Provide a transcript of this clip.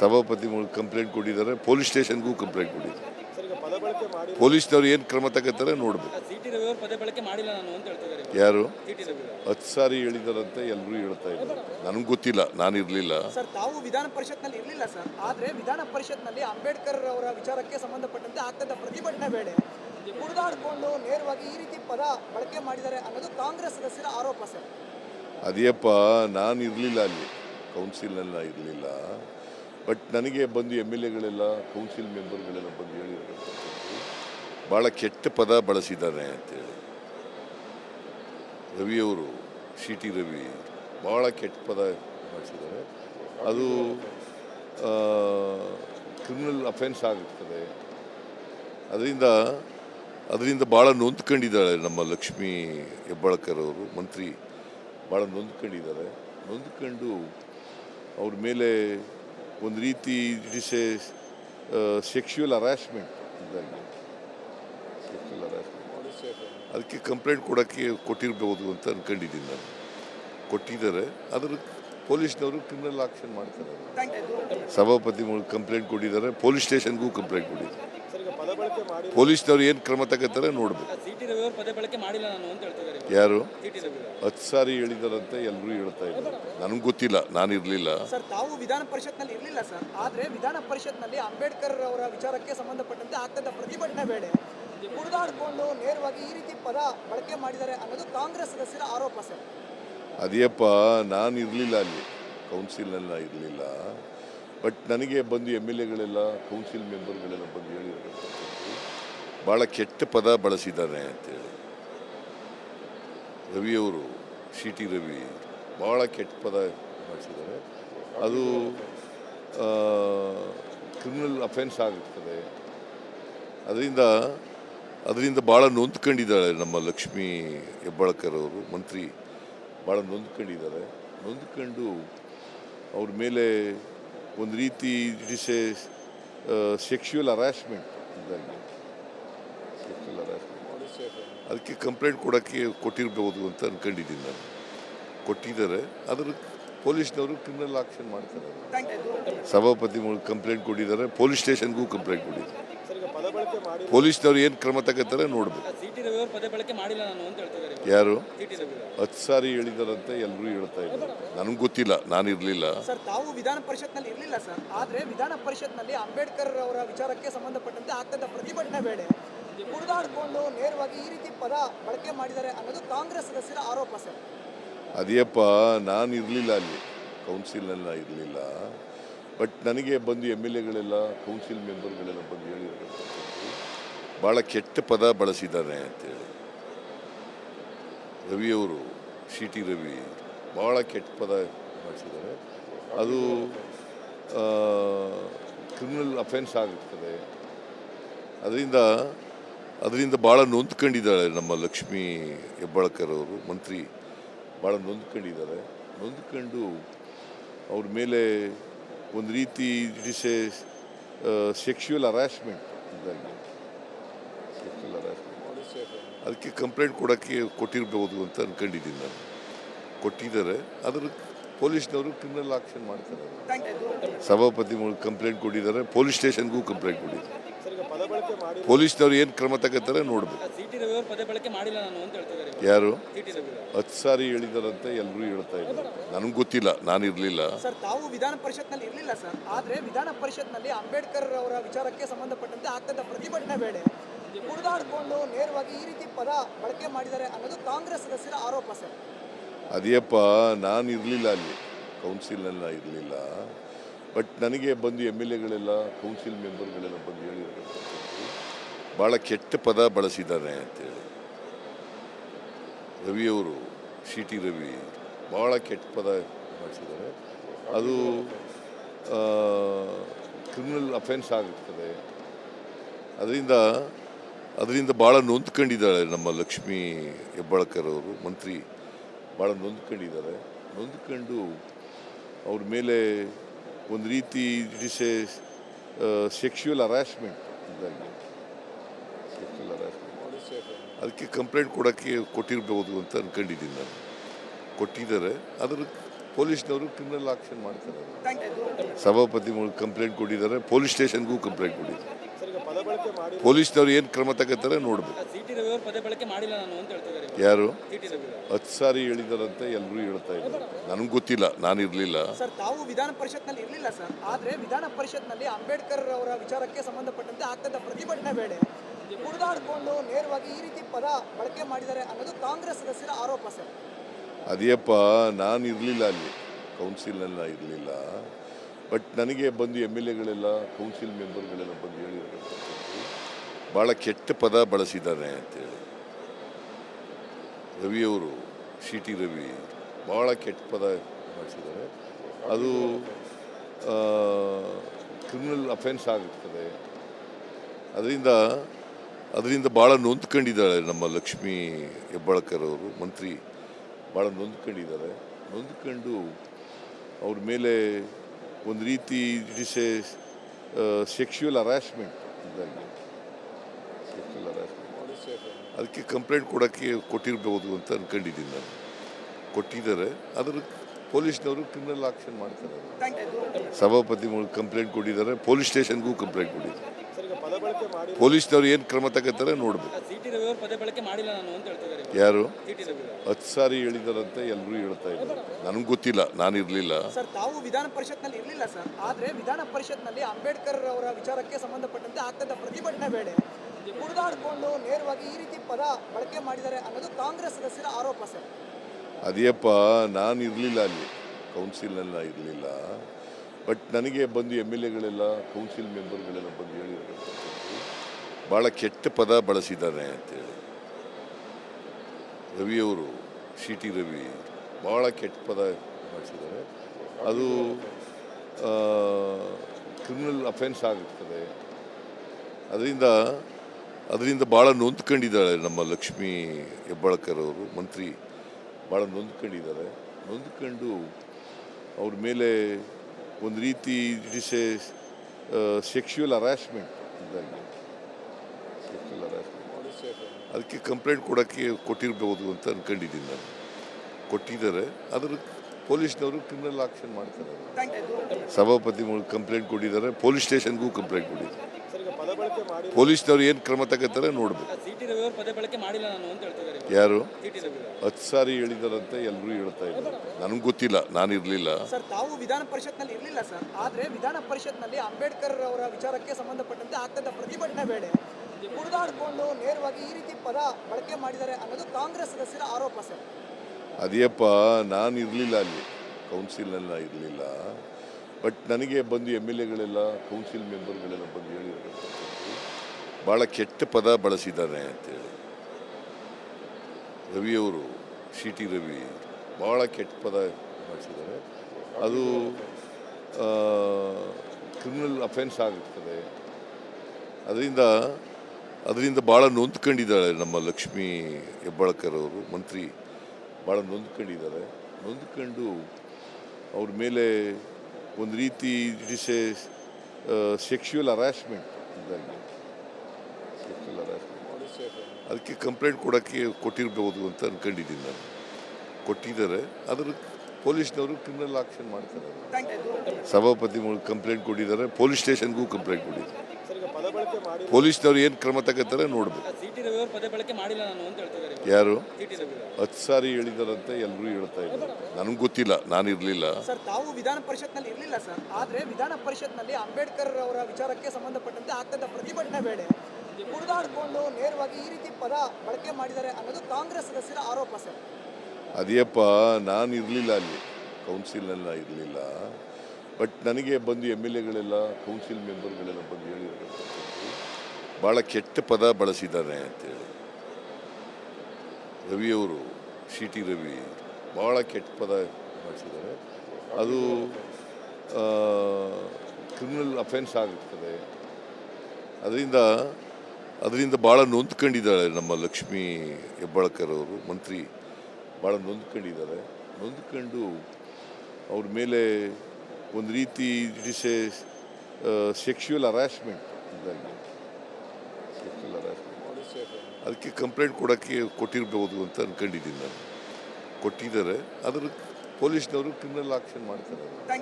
ಸಭಾಪತಿ ಕಂಪ್ಲೇಂಟ್ ಕೊಟ್ಟಿದ್ದಾರೆ ಪೊಲೀಸ್ ಸ್ಟೇಷನ್ಗೂ ಕಂಪ್ಲೇಂಟ್ ಕೊಟ್ಟಿದ್ದಾರೆ. ಪೊಲೀಸ್ನವರು ಏನು ಕ್ರಮ ತಗೋತಾರೆ ನೋಡ್ಬೇಕು. ಯಾರು? ಹತ್ತು ಸಾರಿ ಹೇಳಿದಾರಂತೆ ಎಲ್ಲರೂ ಹೇಳ್ತಾ ಇದ್ದಾರೆ. ನನಗೆ ಗೊತ್ತಿಲ್ಲ ನಾನು ಇರಲಿಲ್ಲ. ಸರ್ ತಾವು ವಿಧಾನ ಪರಿಷತ್ನಲ್ಲಿ ಇರಲಿಲ್ಲ ಸರ್. ಆದರೆ ವಿಧಾನ ಪರಿಷತ್ನಲ್ಲಿ ಅಂಬೇಡ್ಕರ್ ಅವರ ವಿಚಾರಕ್ಕೆ ಸಂಬಂಧಪಟ್ಟಂತೆ ಆಗ್ತದ ಪ್ರತಿಭಟನೆ ವೇಳೆ ಕುಡಿದಾಡಿಕೊಂಡು ನೇರವಾಗಿ ಈ ರೀತಿ ಪದ ಬಳಕೆ ಮಾಡಿದ್ದಾರೆ ಅನ್ನೋದು ಕಾಂಗ್ರೆಸ್ ಸದಸ್ಯರ ಆರೋಪ ಸರ್. ಅದೇಪ್ಪ ನಾನು ಇರಲಿಲ್ಲ ಅಲ್ಲಿ. ಕೌನ್ಸಿಲ್ನಲ್ಲಿ ಇರಲಿಲ್ಲ. ಬಟ್ ನನಗೆ ಬಂದು ಎಂ ಎಲ್ ಎಗಳೆಲ್ಲ ಕೌನ್ಸಿಲ್ ಮೆಂಬರ್ಗಳೆಲ್ಲ ಬಂದು ಹೇಳಿರ್ತಕ್ಕಂಥದ್ದು ಭಾಳ ಕೆಟ್ಟ ಪದ ಬಳಸಿದ್ದಾರೆ ಅಂತೇಳಿ. ರವಿಯವರು ಸಿ ಟಿ ರವಿ ಭಾಳ ಕೆಟ್ಟ ಪದ ಬಳಸಿದ್ದಾರೆ. ಅದು ಕ್ರಿಮಿನಲ್ ಅಫೆನ್ಸ್ ಆಗುತ್ತದೆ ಅದರಿಂದ ಅದರಿಂದ ಭಾಳ ನೊಂದ್ಕೊಂಡಿದ್ದಾರೆ ನಮ್ಮ ಲಕ್ಷ್ಮೀ ಹೆಬ್ಬಾಳ್ಕರ್ ಅವರು, ಮಂತ್ರಿ. ಭಾಳ ನೊಂದ್ಕೊಂಡಿದ್ದಾರೆ. ನೊಂದ್ಕೊಂಡು ಅವ್ರ ಮೇಲೆ ಒಂದು ರೀತಿ it is a sexual harassment ಅದಕ್ಕೆ ಕಂಪ್ಲೇಂಟ್ ಕೊಡೋಕ್ಕೆ ಕೊಟ್ಟಿರ್ಬೋದು ಅಂತ ಅಂದ್ಕೊಂಡಿದ್ದೀನಿ ನಾನು. ಕೊಟ್ಟಿದ್ದಾರೆ. ಅದ್ರ ಪೊಲೀಸ್ನವರು ಕ್ರಿಮಿನಲ್ ಆಕ್ಷನ್ ಮಾಡ್ತಾರೆ. ಸಭಾಪತಿ ಕಂಪ್ಲೇಂಟ್ ಕೊಟ್ಟಿದ್ದಾರೆ. ಪೊಲೀಸ್ ಸ್ಟೇಷನ್ಗೂ ಕಂಪ್ಲೇಂಟ್ ಕೊಟ್ಟಿದ್ದಾರೆ. ಪೊಲೀಸ್ನವ್ರು ಏನು ಕ್ರಮ ತಗೋತಾರೆ ನೋಡ್ಬೇಕು. ಯಾರು. ಹತ್ತು ಸಾರಿ ಹೇಳಿದಾರಂತೆ ಎಲ್ಲರೂ ಹೇಳ್ತಾ ಇದ್ದಾರೆ ನನಗೆ ಗೊತ್ತಿಲ್ಲ ನಾನು ಇರಲಿಲ್ಲ. ಸರ್ ತಾವು ವಿಧಾನ ಪರಿಷತ್ನಲ್ಲಿ ಇರಲಿಲ್ಲ ಸರ್. ಆದರೆ ವಿಧಾನ ಪರಿಷತ್ನಲ್ಲಿ ಅಂಬೇಡ್ಕರ್ ಅವರ ವಿಚಾರಕ್ಕೆ ಸಂಬಂಧಪಟ್ಟಂತೆ ಆಗ್ತದ ಪ್ರತಿಭಟನೆ ವೇಳೆ ಕುಡಿದಾಡಿಕೊಂಡು ನೇರವಾಗಿ ಈ ರೀತಿ ಪದ ಬಳಕೆ ಮಾಡಿದ್ದಾರೆ ಅನ್ನೋದು ಕಾಂಗ್ರೆಸ್ ಸದಸ್ಯರ ಆರೋಪ ಸರ್. ಅದೇಪ್ಪ ನಾನು ಇರಲಿಲ್ಲ ಅಲ್ಲಿ. ಕೌನ್ಸಿಲ್ನಲ್ಲಿ ಇರಲಿಲ್ಲ. ಬಟ್ ನನಗೆ ಬಂದು ಎಂ ಎಲ್ ಎಗಳೆಲ್ಲ ಕೌನ್ಸಿಲ್ ಮೆಂಬರ್ಗಳೆಲ್ಲ ಬಂದು ಹೇಳಿರ್ತಕ್ಕಂಥದ್ದು ಭಾಳ ಕೆಟ್ಟ ಪದ ಬಳಸಿದ್ದಾರೆ ಅಂತೇಳಿ ರವಿಯವರು ಸಿ ಟಿ ರವಿ ಭಾಳ ಕೆಟ್ಟ ಪದ ಬಳಸಿದ್ದಾರೆ ಅದು ಕ್ರಿಮಿನಲ್ ಅಫೆನ್ಸ್ ಆಗಿರ್ತದೆ. ಅದರಿಂದ ಅದರಿಂದ ಭಾಳ ನೊಂದ್ಕೊಂಡಿದ್ದಾಳೆ ನಮ್ಮ ಲಕ್ಷ್ಮೀ ಹೆಬ್ಬಾಳ್ಕರ್ ಅವರು, ಮಂತ್ರಿ. ಭಾಳ ನೊಂದ್ಕೊಂಡಿದ್ದಾರೆ. ನೊಂದ್ಕೊಂಡು ಅವ್ರ ಮೇಲೆ ಒಂದು ರೀತಿ it is a sexual harassment harassment ಅದಕ್ಕೆ ಕಂಪ್ಲೇಂಟ್ ಕೊಡೋಕ್ಕೆ ಕೊಟ್ಟಿರ್ಬೋದು ಅಂತ ಅನ್ಕೊಂಡಿದ್ದೀನಿ ನಾನು ಕೊಟ್ಟಿದ್ದಾರೆ ಅದ್ರ ಪೊಲೀಸ್ನವರು ಕ್ರಿಮಿನಲ್ ಆಕ್ಷನ್ ಮಾಡ್ತಾರೆ ಸಭಾಪತಿ ಯು ಸಭಾಪತಿ ಕಂಪ್ಲೇಂಟ್ ಕೊಟ್ಟಿದ್ದಾರೆ ಪೊಲೀಸ್ ಸ್ಟೇಷನ್ಗೂ ಕಂಪ್ಲೇಂಟ್ ಕೊಟ್ಟಿದ್ದಾರೆ ಪೊಲೀಸ್ನವ್ರು ಏನು ಕ್ರಮ ತಗೋತಾರೆ ನೋಡಬೇಕು ಯಾರು. ಹತ್ತು ಸಾರಿ ಹೇಳಿದಾರಂತೆ ಎಲ್ಲರೂ ಹೇಳ್ತಾ ಇದ್ದಾರೆ. ನನಗೆ ಗೊತ್ತಿಲ್ಲ ನಾನು ಇರಲಿಲ್ಲ. ಸರ್ ತಾವು ವಿಧಾನ ಪರಿಷತ್ನಲ್ಲಿ ಇರಲಿಲ್ಲ ಸರ್. ಆದರೆ ವಿಧಾನ ಪರಿಷತ್ನಲ್ಲಿ ಅಂಬೇಡ್ಕರ್ ಅವರ ವಿಚಾರಕ್ಕೆ ಸಂಬಂಧಪಟ್ಟಂತೆ ಆಗ್ತದ ಪ್ರತಿಭಟನೆ ವೇಳೆ ಕುಡಿದಾಡಿಕೊಂಡು ನೇರವಾಗಿ ಈ ರೀತಿ ಪದ ಬಳಕೆ ಮಾಡಿದ್ದಾರೆ ಅನ್ನೋದು ಕಾಂಗ್ರೆಸ್ ಸದಸ್ಯರ ಆರೋಪ ಸರ್. ಅದೇಪ್ಪ ನಾನು ಇರಲಿಲ್ಲ ಅಲ್ಲಿ. ಕೌನ್ಸಿಲ್ನಲ್ಲಿ ಇರಲಿಲ್ಲ. ಬಟ್ ನನಗೆ ಬಂದು ಎಂ ಎಲ್ ಎಗಳೆಲ್ಲ ಕೌನ್ಸಿಲ್ ಮೆಂಬರ್ಗಳೆಲ್ಲ ಬಂದು ಹೇಳಿರ್ತಕ್ಕಂಥದ್ದು ಭಾಳ ಕೆಟ್ಟ ಪದ ಬಳಸಿದ್ದಾರೆ ಅಂತೇಳಿ. ರವಿಯವರು ಸಿ ಟಿ ರವಿ ಭಾಳ ಕೆಟ್ಟ ಪದ ಬಳಸಿದ್ದಾರೆ ಅದು ಕ್ರಿಮಿನಲ್ ಅಫೆನ್ಸ್ ಆಗಿರ್ತದೆ ಅದರಿಂದ ಅದರಿಂದ ಭಾಳ ನೊಂದ್ಕೊಂಡಿದ್ದಾಳೆ ನಮ್ಮ ಲಕ್ಷ್ಮೀ ಹೆಬ್ಬಾಳ್ಕರ್ ಅವರು, ಮಂತ್ರಿ. ಭಾಳ ನೊಂದ್ಕೊಂಡಿದ್ದಾರೆ. ನೊಂದ್ಕೊಂಡು ಅವ್ರ ಮೇಲೆ ಒಂದು ರೀತಿ, it is a sexual harassment ಇದಾಗಿ ಸೆಕ್ಷುವಲ್ ಹರಾಸ್ಮೆಂಟ್ ಅದಕ್ಕೆ ಕಂಪ್ಲೇಂಟ್ ಕೊಡೋಕ್ಕೆ ಕೊಟ್ಟಿರ್ಬೋದು ಅಂತ ಅಂದ್ಕೊಂಡಿದ್ದೀನಿ ನಾನು. ಕೊಟ್ಟಿದ್ದಾರೆ ಅದ್ರ ಪೊಲೀಸ್ನವರು ಕ್ರಿಮಿನಲ್ ಆಕ್ಷನ್ ಮಾಡ್ತಾರೆ. ಸಭಾಪತಿ ಮೂಲಕ ಕಂಪ್ಲೇಂಟ್ ಕೊಟ್ಟಿದ್ದಾರೆ ಪೊಲೀಸ್ ಸ್ಟೇಷನ್ಗೂ ಕಂಪ್ಲೇಂಟ್ ಕೊಟ್ಟಿದ್ದಾರೆ. ಪೊಲೀಸ್ನವ್ರು ಏನು ಕ್ರಮ ತಗೋತಾರೆ ನೋಡಬೇಕು. ಯಾರು? ಹತ್ತು ಸಾರಿ ಹೇಳಿದಾರಂತ ಎಲ್ಲರೂ ಹೇಳ್ತಾ ಇದ್ದಾರೆ. ನನಗೆ ಗೊತ್ತಿಲ್ಲ, ನಾನು ಇರಲಿಲ್ಲ. ತಾವು ವಿಧಾನ ಪರಿಷತ್ನಲ್ಲಿ ಇರಲಿಲ್ಲ ಸರ್. ಆದರೆ ವಿಧಾನ ಪರಿಷತ್ನಲ್ಲಿ ಅಂಬೇಡ್ಕರ್ ಅವರ ವಿಚಾರಕ್ಕೆ ಸಂಬಂಧಪಟ್ಟಂತೆ ಆಗ್ತದ ಪ್ರತಿಭಟನೆ ವೇಳೆ ಕುಡಿದಾಡಿಕೊಂಡು ನೇರವಾಗಿ ಈ ರೀತಿ ಪದ ಬಳಕೆ ಮಾಡಿದ್ದಾರೆ ಅನ್ನೋದು ಕಾಂಗ್ರೆಸ್ ಸದಸ್ಯರ ಆರೋಪ ಸರ್. ಅದೇಪ್ಪ ನಾನು ಇರಲಿಲ್ಲ ಅಲ್ಲಿ. ಕೌನ್ಸಿಲ್ನಲ್ಲಿ ಇರಲಿಲ್ಲ. ಬಟ್ ನನಗೆ ಬಂದು ಎಂ ಎಲ್ ಎಗಳೆಲ್ಲ, ಕೌನ್ಸಿಲ್ ಮೆಂಬರ್ಗಳೆಲ್ಲ ಬಂದು ಹೇಳಿರ್ತಕ್ಕಂಥದ್ದು ಭಾಳ ಕೆಟ್ಟ ಪದ ಬಳಸಿದ್ದಾರೆ ಅಂತೇಳಿ. ರವಿಯವರು ಸಿ ಟಿ ರವಿ, ಭಾಳ ಕೆಟ್ಟ ಪದ ಬಳಸಿದ್ದಾರೆ. ಅದು ಕ್ರಿಮಿನಲ್ ಅಫೆನ್ಸ್ ಆಗುತ್ತದೆ ಅದರಿಂದ ಅದರಿಂದ ಭಾಳ ನೊಂದ್ಕೊಂಡಿದ್ದಾಳೆ ನಮ್ಮ ಲಕ್ಷ್ಮೀ ಹೆಬ್ಬಾಳ್ಕರ್ ಅವರು ಮಂತ್ರಿ. ಭಾಳ ನೊಂದ್ಕೊಂಡಿದ್ದಾರೆ. ನೊಂದ್ಕೊಂಡು ಅವ್ರ ಮೇಲೆ ಒಂದು ರೀತಿ it is a sexual harassment ಅದಕ್ಕೆ ಕಂಪ್ಲೇಂಟ್ ಕೊಡೋಕ್ಕೆ ಕೊಟ್ಟಿರ್ಬೋದು ಅಂತ ಅನ್ಕೊಂಡಿದ್ದೀನಿ ನಾನು. ಕೊಟ್ಟಿದ್ದಾರೆ. ಅದ್ರ ಪೊಲೀಸ್ನವರು ಕ್ರಿಮಿನಲ್ ಆಕ್ಷನ್ ಮಾಡ್ತಾರೆ. ಸಭಾಪತಿಗಳು ಕಂಪ್ಲೇಂಟ್ ಕೊಟ್ಟಿದ್ದಾರೆ. ಪೊಲೀಸ್ ಸ್ಟೇಷನ್ಗೂ ಕಂಪ್ಲೇಂಟ್ ಕೊಟ್ಟಿದ್ದಾರೆ ಸರ್ ಈಗ ಪದ ಬಳಕೆ ಮಾಡಿ ಪೊಲೀಸ್ನವ್ರು ಏನು ಕ್ರಮ ತಗೋತಾರೆ ನೋಡಬೇಕು. ಸಿ ಟಿ ರವಿ ಅವರು ಪದೇ ಬಳಕೆ ಮಾಡಿಲ್ಲ ನಾನು ಅಂತ ಹೇಳ್ತಿದ್ದಾರೆ ಯಾರು? ಹತ್ತು ಸಾರಿ ಹೇಳಿದಾರಂತೆ ಎಲ್ಲರೂ ಹೇಳ್ತಾ ಇದ್ದಾರೆ ನನಗೆ ಗೊತ್ತಿಲ್ಲ ನಾನು ಇರಲಿಲ್ಲ. ಸರ್ ತಾವು ವಿಧಾನ ಪರಿಷತ್ನಲ್ಲಿ ಇರಲಿಲ್ಲ ಸರ್. ಆದರೆ ವಿಧಾನ ಪರಿಷತ್ನಲ್ಲಿ ಅಂಬೇಡ್ಕರ್ ಅವರ ವಿಚಾರಕ್ಕೆ ಸಂಬಂಧಪಟ್ಟಂತೆ ಆಗ್ತದ ಪ್ರತಿಭಟನೆ ವೇಳೆ ಕುಡಿದಾಡಿಕೊಂಡು ನೇರವಾಗಿ ಈ ರೀತಿ ಪದ ಬಳಕೆ ಮಾಡಿದ್ದಾರೆ ಅನ್ನೋದು ಕಾಂಗ್ರೆಸ್ ಸದಸ್ಯರ ಆರೋಪ ಸರ್. ಅದೇಪ್ಪ ನಾನು ಇರಲಿಲ್ಲ ಅಲ್ಲಿ. ಕೌನ್ಸಿಲ್ನಲ್ಲಿ ಇರಲಿಲ್ಲ. ಬಟ್ ನನಗೆ ಬಂದು ಎಂ ಎಲ್ ಎಗಳೆಲ್ಲ ಕೌನ್ಸಿಲ್ ಮೆಂಬರ್ಗಳೆಲ್ಲ ಬಂದು ಹೇಳಿದ್ದಾರೆ ಭಾಳ ಕೆಟ್ಟ ಪದ ಬಳಸಿದ್ದಾರೆ ಅಂತೇಳಿ. ರವಿಯವರು ಸಿ ಟಿ ರವಿ ಭಾಳ ಕೆಟ್ಟ ಪದ ಬಳಸಿದ್ದಾರೆ. ಅದು ಕ್ರಿಮಿನಲ್ ಅಫೆನ್ಸ್ ಆಗಿರ್ತದೆ. ಅದರಿಂದ ಅದರಿಂದ ಭಾಳ ನೊಂದ್ಕೊಂಡಿದ್ದಾಳೆ ನಮ್ಮ ಲಕ್ಷ್ಮೀ ಹೆಬ್ಬಾಳ್ಕರ್ ಅವರು, ಮಂತ್ರಿ. ಭಾಳ ನೊಂದ್ಕೊಂಡಿದ್ದಾರೆ. ನೊಂದ್ಕೊಂಡು ಅವ್ರ ಮೇಲೆ ಒಂದು ರೀತಿ it is a sexual harassment ಅದಕ್ಕೆ ಕಂಪ್ಲೇಂಟ್ ಕೊಡೋಕ್ಕೆ ಕೊಟ್ಟಿರ್ಬೋದು ಅಂತ ಅಂದ್ಕೊಂಡಿದ್ದೀನಿ ನಾನು. ಕೊಟ್ಟಿದ್ದಾರೆ ಅದ್ರ ಪೊಲೀಸ್ನವರು ಕ್ರಿಮಿನಲ್ ಆಕ್ಷನ್ ಮಾಡ್ತಾರೆ. ಸಭಾಪತಿ ಕಂಪ್ಲೇಂಟ್ ಕೊಟ್ಟಿದ್ದಾರೆ, ಪೊಲೀಸ್ ಸ್ಟೇಷನ್ಗೂ ಕಂಪ್ಲೇಂಟ್ ಕೊಟ್ಟಿದ್ದಾರೆ. ಪೊಲೀಸ್ನವ್ರು ಏನು ಕ್ರಮ ತಗೋತಾರೆ ನೋಡಬೇಕು. ಯಾರು? ಹತ್ತು ಸಾರಿ ಹೇಳಿದಾರಂತೆ ಎಲ್ಲರೂ ಹೇಳ್ತಾ ಇದ್ದಾರೆ. ನನಗೆ ಗೊತ್ತಿಲ್ಲ, ನಾನು ಇರಲಿಲ್ಲ. ತಾವು ವಿಧಾನ ಪರಿಷತ್ನಲ್ಲಿ ಇರಲಿಲ್ಲ ಸರ್. ಆದರೆ ವಿಧಾನ ಪರಿಷತ್ನಲ್ಲಿ ಅಂಬೇಡ್ಕರ್ ಅವರ ವಿಚಾರಕ್ಕೆ ಸಂಬಂಧಪಟ್ಟಂತೆ ಆಗ್ತದ ಪ್ರತಿಭಟನೆ ವೇಳೆ ಕುಡಿದಾಡಿಕೊಂಡು ನೇರವಾಗಿ ಈ ರೀತಿ ಪದ ಬಳಕೆ ಮಾಡಿದ್ದಾರೆ ಅನ್ನೋದು ಕಾಂಗ್ರೆಸ್ ಸದಸ್ಯರ ಆರೋಪ ಸರ್. ಅದೇಪ್ಪ ನಾನು ಇರಲಿಲ್ಲ ಅಲ್ಲಿ. ಕೌನ್ಸಿಲ್ನಲ್ಲಿ ಇರಲಿಲ್ಲ. ಬಟ್ ನನಗೆ ಬಂದು ಎಂ ಎಲ್ ಎಗಳೆಲ್ಲ, ಕೌನ್ಸಿಲ್ ಮೆಂಬರ್ಗಳೆಲ್ಲ ಬಂದು ಹೇಳಿರ್ತಕ್ಕಂಥದ್ದು ಭಾಳ ಕೆಟ್ಟ ಪದ ಬಳಸಿದ್ದಾರೆ ಅಂತೇಳಿ. ರವಿಯವರು ಸಿ ಟಿ ರವಿ ಭಾಳ ಕೆಟ್ಟ ಪದ ಬಳಸಿದ್ದಾರೆ. ಅದು ಕ್ರಿಮಿನಲ್ ಅಫೆನ್ಸ್ ಆಗುತ್ತದೆ ಅದರಿಂದ ಅದರಿಂದ ಭಾಳ ನೊಂದ್ಕೊಂಡಿದ್ದಾಳೆ ನಮ್ಮ ಲಕ್ಷ್ಮೀ ಹೆಬ್ಬಾಳ್ಕರ್ ಅವರು ಮಂತ್ರಿ. ಭಾಳ ನೊಂದ್ಕೊಂಡಿದ್ದಾರೆ. ನೊಂದ್ಕೊಂಡು ಅವ್ರ ಮೇಲೆ ಒಂದು ರೀತಿ it is a sexual harassment ಇದಾಗಿದೆ ಸೆಕ್ಷುವಲ್ ಹರಾಸ್ಮೆಂಟ್ ಅದಕ್ಕೆ ಕಂಪ್ಲೇಂಟ್ ಕೊಡೋಕ್ಕೆ ಕೊಟ್ಟಿರ್ಬೋದು ಅಂತ ಅಂದ್ಕೊಂಡಿದ್ದೀನಿ ನಾನು. ಕೊಟ್ಟಿದ್ದಾರೆ. ಅದ್ರ ಪೊಲೀಸ್ನವರು ಕ್ರಿಮಿನಲ್ ಆಕ್ಷನ್ ಮಾಡ್ತಾರೆ. ಸಭಾಪತಿ ಮೂಲಕ ಸಭಾಪತಿ ಕಂಪ್ಲೇಂಟ್ ಕೊಟ್ಟಿದ್ದಾರೆ. ಪೊಲೀಸ್ ಸ್ಟೇಷನ್ಗೂ ಕಂಪ್ಲೇಂಟ್ ಕೊಟ್ಟಿದ್ದಾರೆ. ಪೊಲೀಸ್ನವ್ರು ಏನು ಕ್ರಮ ತಗೋತಾರೆ ನೋಡ್ಬೇಕು. ಯಾರು? ಹತ್ತು ಸಾರಿ ಹೇಳಿದಾರಂತೆ ಎಲ್ಲರೂ ಹೇಳ್ತಾ ಇದ್ದಾರೆ. ನನಗೆ ಗೊತ್ತಿಲ್ಲ ನಾನು ಇರಲಿಲ್ಲ. ಸರ್ ತಾವು ವಿಧಾನ ಪರಿಷತ್ನಲ್ಲಿ ಇರಲಿಲ್ಲ ಸರ್. ಆದರೆ ವಿಧಾನ ಪರಿಷತ್ನಲ್ಲಿ ಅಂಬೇಡ್ಕರ್ ಅವರ ವಿಚಾರಕ್ಕೆ ಸಂಬಂಧಪಟ್ಟಂತೆ ಆಗ್ತದ ಪ್ರತಿಭಟನೆ ವೇಳೆ ಕುಡಿದಾಡಿಕೊಂಡು ನೇರವಾಗಿ ಈ ರೀತಿ ಪದ ಬಳಕೆ ಮಾಡಿದ್ದಾರೆ ಅನ್ನೋದು ಕಾಂಗ್ರೆಸ್ ಸದಸ್ಯರ ಆರೋಪ ಸರ್. ಅದೇಪ್ಪ ನಾನು ಇರಲಿಲ್ಲ ಅಲ್ಲಿ. ಕೌನ್ಸಿಲ್ನಲ್ಲಿ ಇರಲಿಲ್ಲ. ಬಟ್ ನನಗೆ ಬಂದು ಎಂ ಎಲ್ ಎಗಳೆಲ್ಲ ಕೌನ್ಸಿಲ್ ಮೆಂಬರ್ಗಳೆಲ್ಲ ಬಂದು ಹೇಳಿದ್ದಾರೆ ಭಾಳ ಕೆಟ್ಟ ಪದ ಬಳಸಿದ್ದಾನೆ ಅಂತೇಳಿ. ರವಿಯವರು ಸಿ ಟಿ ರವಿ ಭಾಳ ಕೆಟ್ಟ ಪದ ಬಳಸಿದ್ದಾರೆ. ಅದು ಕ್ರಿಮಿನಲ್ ಅಫೆನ್ಸ್ ಆಗಿರ್ತದೆ ಅದರಿಂದ ಅದರಿಂದ ಭಾಳ ನೊಂದ್ಕೊಂಡಿದ್ದಾಳೆ ನಮ್ಮ ಲಕ್ಷ್ಮೀ ಹೆಬ್ಬಾಳ್ಕರ್ ಅವರು, ಮಂತ್ರಿ. ಭಾಳ ನೊಂದ್ಕೊಂಡಿದ್ದಾರೆ. ನೊಂದ್ಕೊಂಡು ಅವ್ರ ಮೇಲೆ ಒಂದು ರೀತಿ it is a sexual harassment ಅದಕ್ಕೆ ಕಂಪ್ಲೇಂಟ್ ಕೊಡೋಕ್ಕೆ ಕೊಟ್ಟಿರ್ಬೋದು ಅಂತ ಅನ್ಕೊಂಡಿದ್ದೀನಿ ನಾನು. ಕೊಟ್ಟಿದ್ದಾರೆ. ಅದ್ರ ಪೊಲೀಸ್ನವರು ಕ್ರಿಮಿನಲ್ ಆಕ್ಷನ್ ಮಾಡ್ತಾರೆ. ಸಭಾಪತಿ ಕಂಪ್ಲೇಂಟ್ ಕೊಟ್ಟಿದ್ದಾರೆ. ಪೊಲೀಸ್ ಸ್ಟೇಷನ್ಗೂ ಕಂಪ್ಲೇಂಟ್ ಕೊಟ್ಟಿದ್ದಾರೆ. ಪೊಲೀಸ್ನವ್ರು ಏನು ಕ್ರಮ ತಗೋತಾರೆ ನೋಡಬೇಕು. ಯಾರು? ಹತ್ತು ಸಾರಿ ಹೇಳಿದಾರಂತೆ ಎಲ್ಲರೂ ಹೇಳ್ತಾ ಇದ್ದಾರೆ. ನನಗೆ ಗೊತ್ತಿಲ್ಲ, ನಾನು ಇರಲಿಲ್ಲ. ತಾವು ವಿಧಾನ ಪರಿಷತ್ನಲ್ಲಿ ಇರಲಿಲ್ಲ ಸರ್. ಆದರೆ ವಿಧಾನ ಪರಿಷತ್ನಲ್ಲಿ ಅಂಬೇಡ್ಕರ್ ಅವರ ವಿಚಾರಕ್ಕೆ ಸಂಬಂಧಪಟ್ಟಂತೆ ಆಗ್ತದ ಪ್ರತಿಭಟನೆ ವೇಳೆ ಕುಡಿದಾಡಿಕೊಂಡು ನೇರವಾಗಿ ಈ ರೀತಿ ಪದ ಬಳಕೆ ಮಾಡಿದ್ದಾರೆ ಅನ್ನೋದು ಕಾಂಗ್ರೆಸ್ ಸದಸ್ಯರ ಆರೋಪ ಸರ್. ಅದೇಪ್ಪ ನಾನು ಇರಲಿಲ್ಲ ಅಲ್ಲಿ. ಕೌನ್ಸಿಲ್ನಲ್ಲಿ ಇರಲಿಲ್ಲ. ಬಟ್ ನನಗೆ ಬಂದು ಎಂ ಎಲ್ ಎಗಳೆಲ್ಲ, ಕೌನ್ಸಿಲ್ ಮೆಂಬರ್ಗಳೆಲ್ಲ ಬಂದು ಹೇಳಿದ್ದಾರೆ ಭಾಳ ಕೆಟ್ಟ ಪದ ಬಳಸಿದ್ದಾರೆ ಅಂತೇಳಿ. ರವಿಯವರು ಸಿ ಟಿ ರವಿ ಭಾಳ ಕೆಟ್ಟ ಪದ ಬಳಸಿದ್ದಾರೆ. ಅದು ಕ್ರಿಮಿನಲ್ ಅಫೆನ್ಸ್ ಆಗುತ್ತದೆ ಅದರಿಂದ ಅದರಿಂದ ಭಾಳ ನೊಂದ್ಕೊಂಡಿದ್ದಾಳೆ ನಮ್ಮ ಲಕ್ಷ್ಮೀ ಹೆಬ್ಬಾಳ್ಕರ್ ಅವರು, ಮಂತ್ರಿ. ಭಾಳ ನೊಂದ್ಕೊಂಡಿದ್ದಾರೆ. ನೊಂದ್ಕೊಂಡು ಅವ್ರ ಮೇಲೆ ಒಂದು ರೀತಿ it is a sexual harassment ಇದಾಗಿ ಅದಕ್ಕೆ ಕಂಪ್ಲೇಂಟ್ ಕೊಡೋಕ್ಕೆ ಕೊಟ್ಟಿರ್ಬೋದು ಅಂತ ಅಂದ್ಕೊಂಡಿದ್ದೀನಿ ನಾನು. ಕೊಟ್ಟಿದ್ದಾರೆ. ಅದರ ಪೊಲೀಸ್ನವರು ಕ್ರಿಮಿನಲ್ ಆಕ್ಷನ್ ಮಾಡ್ತಾರೆ.